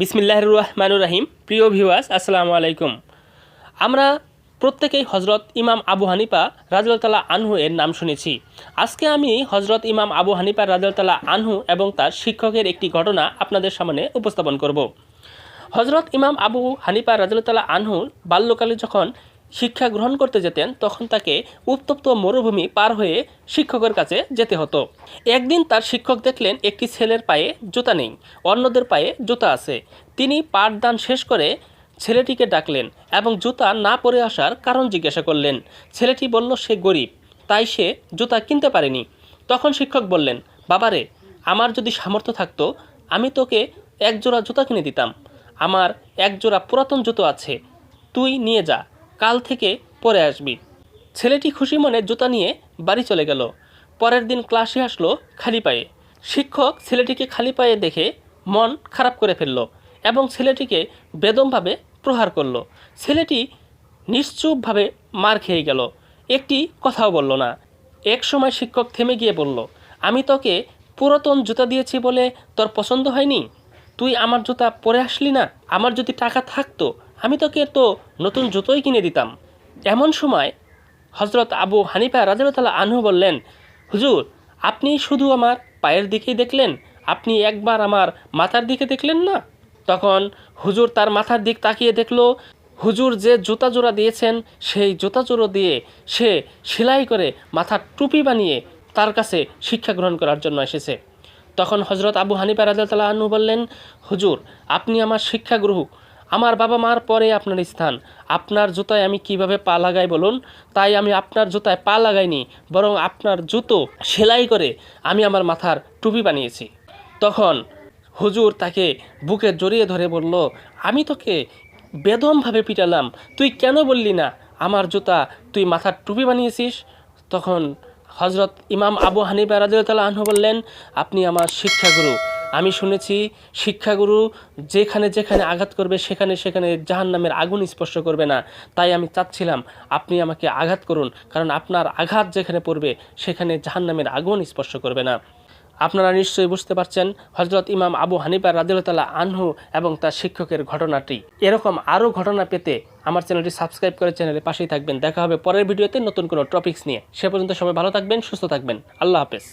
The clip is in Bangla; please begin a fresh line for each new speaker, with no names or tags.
বিসমিল্লাহ রহমানুর রাহিম। প্রিয় ভিউয়ার্স আসসালামু আলাইকুম। আমরা প্রত্যেকেই হজরত ইমাম আবু হানিফা রাজতাল্লাহ আনহু এর নাম শুনেছি। আজকে আমি হজরত ইমাম আবু হানিফা রাজতাল্লাহ আনহু এবং তার শিক্ষকের একটি ঘটনা আপনাদের সামনে উপস্থাপন করব। হজরত ইমাম আবু হানিফা রাজতাল্লাহ আনহু বাল্যকালে যখন শিক্ষা গ্রহণ করতে যেতেন, তখন তাকে উত্তপ্ত মরুভূমি পার হয়ে শিক্ষকের কাছে যেতে হতো। একদিন তার শিক্ষক দেখলেন, একটি ছেলের পায়ে জুতা নেই, অন্যদের পায়ে জুতা আছে। তিনি পাঠদান শেষ করে ছেলেটিকে ডাকলেন এবং জুতা না পরে আসার কারণ জিজ্ঞাসা করলেন। ছেলেটি বলল, সে গরিব, তাই সে জুতা কিনতে পারেনি। তখন শিক্ষক বললেন, বাবারে, আমার যদি সামর্থ্য থাকতো, আমি তোকে এক জোড়া জুতা কিনে দিতাম। আমার এক জোড়া পুরাতন জুতো আছে, তুই নিয়ে যা। কাল থেকে পরে আসবি। ছেলেটি খুশি মনে জুতা নিয়ে বাড়ি চলে গেল। পরের দিন ক্লাসে আসলো খালি পায়ে। শিক্ষক ছেলেটিকে খালি পায়ে দেখে মন খারাপ করে ফেলল এবং ছেলেটিকে বেদমভাবে প্রহার করল। ছেলেটি নিশ্চুপভাবে মার খেয়ে গেল। একটি কথাও বলল না। এক সময় শিক্ষক থেমে গিয়ে বলল, আমি তোকে পুরাতন জুতা দিয়েছি বলে তোর পছন্দ হয়নি? তুই আমার জুতা পরে আসলি না? আমার যদি টাকা থাকতো আমি তোকে তো নতুন জুতোই কিনে দিতাম। এমন সময় হজরত আবু হানিফা রাজারতালা আনহু বললেন, হুজুর, আপনি শুধু আমার পায়ের দিকেই দেখলেন? আপনি একবার আমার মাথার দিকে দেখলেন না? তখন হুজুর তার মাথার দিক তাকিয়ে দেখল, হুজুর যে জুতা জোড়া দিয়েছেন, সেই জুতা জোড়ো দিয়ে সে সেলাই করে মাথার টুপি বানিয়ে তার কাছে শিক্ষা গ্রহণ করার জন্য এসেছে। তখন হজরত আবু হানিফা রাজাতাল্লাহ আনহু বললেন, হুজুর, আপনি আমার শিক্ষাগুরু। আমার বাবা মার পরে আপনার স্থান। আপনার জুতায় আমি কীভাবে পা লাগাই বলুন? তাই আমি আপনার জুতায় পা লাগাইনি, বরং আপনার জুতো সেলাই করে আমি আমার মাথার টুপি বানিয়েছি। তখন হুজুর তাকে বুকে জড়িয়ে ধরে বলল, আমি তোকে বেদমভাবে পিটালাম, তুই কেন বললি না? আমার জুতা তুই মাথার টুপি বানিয়েছিস? তখন হজরত ইমাম আবু হানিফা রাজিউতাল্লাহ আনহু বললেন, আপনি আমার শিক্ষাগুরু আমি শুনেছি শিক্ষাগুরু যেখানে যেখানে আঘাত করবে, সেখানে সেখানে জাহান্নামের আগুন স্পর্শ করবে না। তাই আমি চাচ্ছিলাম আপনি আমাকে আঘাত করুন, কারণ আপনার আঘাত যেখানে পড়বে, সেখানে জাহান্নামের আগুন স্পর্শ করবে না। আপনারা নিশ্চয়ই বুঝতে পারছেন হজরত ইমাম আবু হানিফা রাদিল্লাহ আনহু এবং তার শিক্ষকের ঘটনাটি। এরকম আরও ঘটনা পেতে আমার চ্যানেলটি সাবস্ক্রাইব করে চ্যানেলের পাশেই থাকবেন। দেখা হবে পরের ভিডিওতে নতুন কোনো টপিকস নিয়ে। সে পর্যন্ত সবাই ভালো থাকবেন, সুস্থ থাকবেন। আল্লাহ হাফেজ।